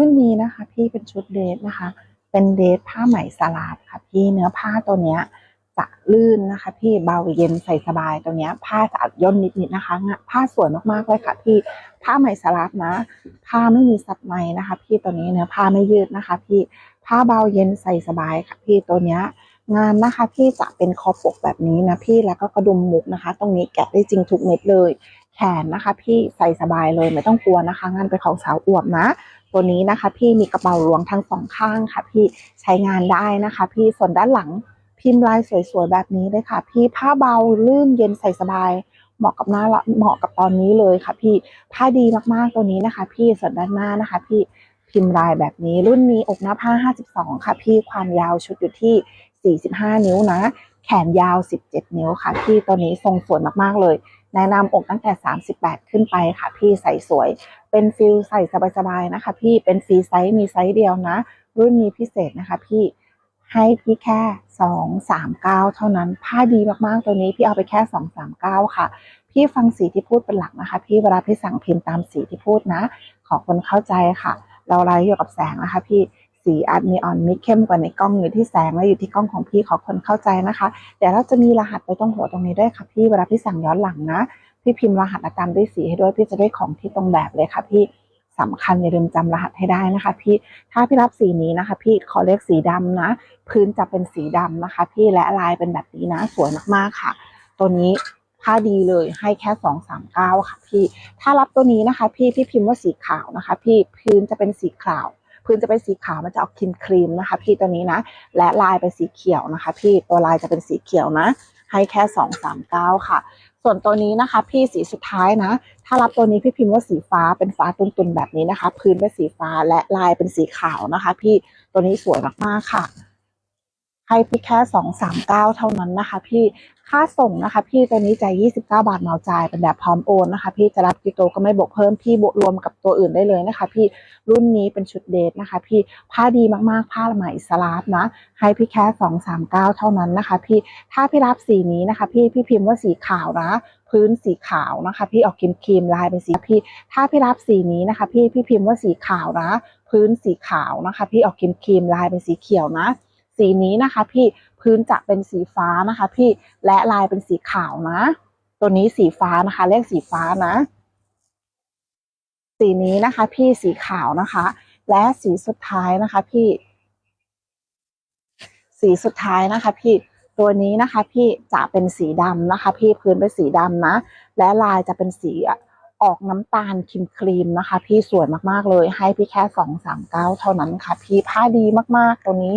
รุ่นนี้นะคะ พี่เป็นชุดเดรสนะคะ เป็นเดรสผ้าไหมสลาดค่ะ พี่เนื้อผ้าตัวเนี้ยจะลื่นนะคะ พี่เบาเย็นใส่สบายตัวเนี้ย ผ้าจะอัดย่นนิดๆนะคะงะผ้าสวยมากๆเลยค่ะ พี่ผ้าไหมสลาดนะ ผ้าไม่มีซับในนะคะ พี่ตัวนี้เนื้อผ้าไม่ยืดนะคะ พี่ผ้าเบาเย็นใส่สบายค่ะ พี่ตัวเนี้ยงานนะคะ พี่จะเป็นคอปกแบบนี้นะพี่แล้วก็กระดุมมุกนะคะ ตรงนี้แกะได้จริงทุกเม็ดเลย ขนนะคะพี่ใส่สบายเลยไม่ต้องกลัวนะคะ งานเป็นของสาวอวบนะ ตัวนี้นะคะ พี่มีกระเป๋าหลวงทั้งสองข้างค่ะ พี่ใช้งานได้นะคะ พี่ส่วนด้านหลังพิมพ์ลายสวยๆแบบนี้เลยค่ะ พี่ผ้าเบาลื่นเย็นใส่สบาย เหมาะกับหน้าละเหมาะกับตอนนี้เลยค่ะ พี่ผ้าดีมากๆตัวนี้นะคะ พี่ส่วนด้านหน้านะคะ พี่พิมพ์ลายแบบนี้รุ่นนี้อกหน้าผ้า 52 ค่ะ พี่ความยาวชุดอยู่ที่ 45 นิ้วนะ แขนยาว 17 นิ้วค่ะ พี่ตัวนี้ทรงสวยมากๆเลย แนะนำอกตั้งแต่ 38 ขึ้นไปค่ะ พี่ใส่สวย เป็นฟิลใส่สบายๆนะคะ พี่เป็นฟรีไซส์มีไซส์เดียวนะ รุ่นนี้พิเศษนะคะ พี่ให้พี่แค่ 239 เท่านั้น ผ้าดีมากๆ ตัวนี้พี่เอาไปแค่ 239 ค่ะ พี่ฟังสีที่พูดเป็นหลักนะคะ พี่เวลาพี่สั่งพิมพ์ตามสีที่พูดนะ ขอคนเข้าใจค่ะ เราไลฟ์อยู่กับแสงนะคะ พี่ สีอาจมีออนมีเข้มกว่าในกล้องอยู่ที่แสงและอยู่ที่กล้องของพี่ขอคนเข้าใจนะคะ เดี๋ยวเราจะมีรหัสไปตรงหัวตรงนี้ด้วยค่ะพี่เวลาพี่สั่งย้อนหลังนะ พี่พิมพ์รหัสและตามด้วยสีให้ด้วยพี่จะได้ของที่ตรงแบบเลยค่ะพี่สำคัญอย่าลืมจำรหัสให้ได้นะคะพี่ ถ้าพี่รับสีนี้นะคะ พี่ขอเลขสีดำนะ พื้นจะเป็นสีดำนะคะ พี่และลายเป็นแบบนี้นะสวยมากๆค่ะ ตัวนี้ผ้าดีเลยให้แค่สองสามเก้าค่ะพี่ ถ้ารับตัวนี้นะคะ พี่พี่พิมพ์ว่าสีขาวนะคะ พี่พื้นจะเป็นสีขาว พื้นจะเป็นสีขาวมันจะออกครีมครีมนะคะ พี่ตัวนี้นะ และลายเป็นสีเขียวนะคะ พี่ตัวลายจะเป็นสีเขียวนะ ให้แค่สองสามเก้าค่ะ ส่วนตัวนี้นะคะ พี่สีสุดท้ายนะ ถ้ารับตัวนี้พี่พิมพ์ว่าสีฟ้าเป็นฟ้าตุนๆแบบนี้นะคะ พื้นเป็นสีฟ้าและลายเป็นสีขาวนะคะ พี่ตัวนี้สวยมากๆค่ะ ให้พี่แค่สองสามเก้าเท่านั้นนะคะ พี่ค่าส่งนะคะ พี่ตัวนี้จ่ายยี่สิบเก้าบาทเหมาจ่ายเป็นแบบพร้อมโอนนะคะ พี่จะรับกิโตก็ไม่บวกเพิ่มพี่บวกรวมกับตัวอื่นได้เลยนะคะ พี่รุ่นนี้เป็นชุดเดทนะคะ พี่ผ้าดีมากๆผ้าไหมสลาฟนะให้พี่แค่สองสามเก้าเท่านั้นนะคะ พี่ถ้าพี่รับสีนี้นะคะ พี่พี่พิมพ์ว่าสีขาวนะพื้นสีขาวนะคะ พี่ออกครีมครีมลายเป็นสีพี่ ถ้าพี่รับสีนี้นะคะ พี่พี่พิมพ์ว่าสีขาวนะ พื้นสีขาวนะคะ พี่ออกครีมครีมลายเป็นสีเขียวนะ สีนี้นะคะพี่พื้นจะเป็นสีฟ้านะคะ พี่และลายเป็นสีขาวนะ ตัวนี้สีฟ้านะคะเลขสีฟ้านะ สีนี้นะคะ พี่สีขาวนะคะ และสีสุดท้ายนะคะ พี่ สีสุดท้ายนะคะ พี่ตัวนี้นะคะ พี่จะเป็นสีดำนะคะ พี่พื้นเป็นสีดำนะ และลายจะเป็นสีออกน้ำตาลครีมครีมนะคะ พี่สวยมากๆเลย ให้พี่แค่สองสามเก้าเท่านั้นค่ะ พี่ผ้าดีมากๆตัวนี้